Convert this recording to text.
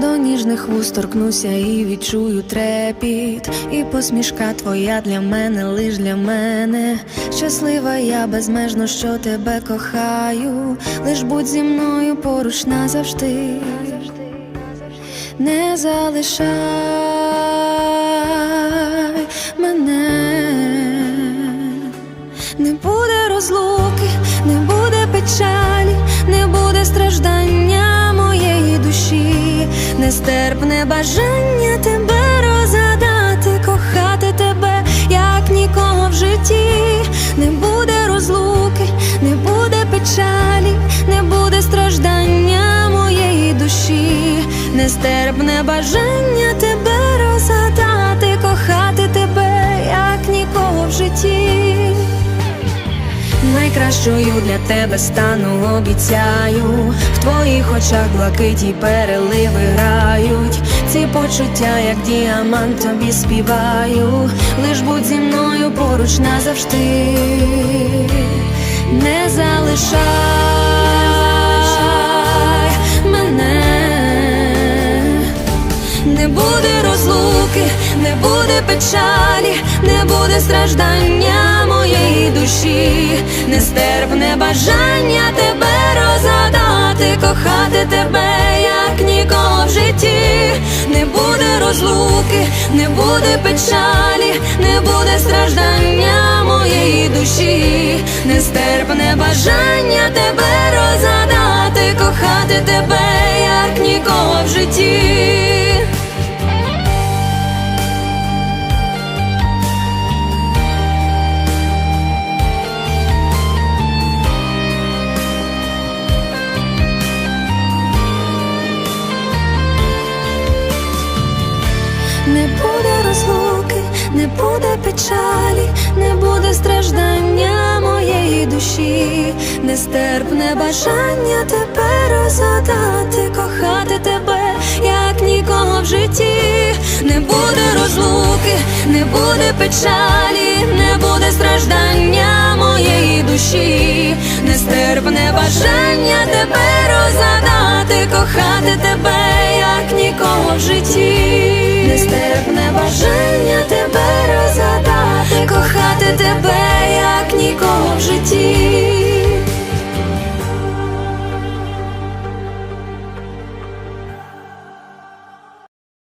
До ніжних вуст торкнуся і відчую трепіт, і посмішка твоя для мене, лиш для мене. Щаслива я безмежно, що тебе кохаю. Лиш будь зі мною поруч назавжди. Не залишай нестерпне бажання тебе розгадати, кохати тебе, як нікого в житті, не буде розлуки, не буде печалі, не буде страждання моєї душі, нестерпне бажання тебе розгадати, кохати тебе, як нікого в житті. Найкращою для тебе стану, обіцяю. Очах блакиті переливи грають. Ці почуття, як діамант, тобі співаю. Лиш будь зі мною поруч назавжди. Не залишай мене. Не буде розлуки, не буде печалі, не буде страждання моєї душі, нестерпне бажання тебе кохати тебе, як нікого в житті, не буде розлуки, не буде печалі, не буде страждання моєї душі, нестерпне бажання тебе розгадати, не буде печалі, не буде страждання моєї душі, нестерпне бажання тебе розгадати, кохати тебе, як нікого в житті, не буде розлуки, не буде печалі, не буде страждання моєї душі, нестерпне бажання тебе розгадати, кохати тебе, як нікого кохати тебе, як нікого в житті.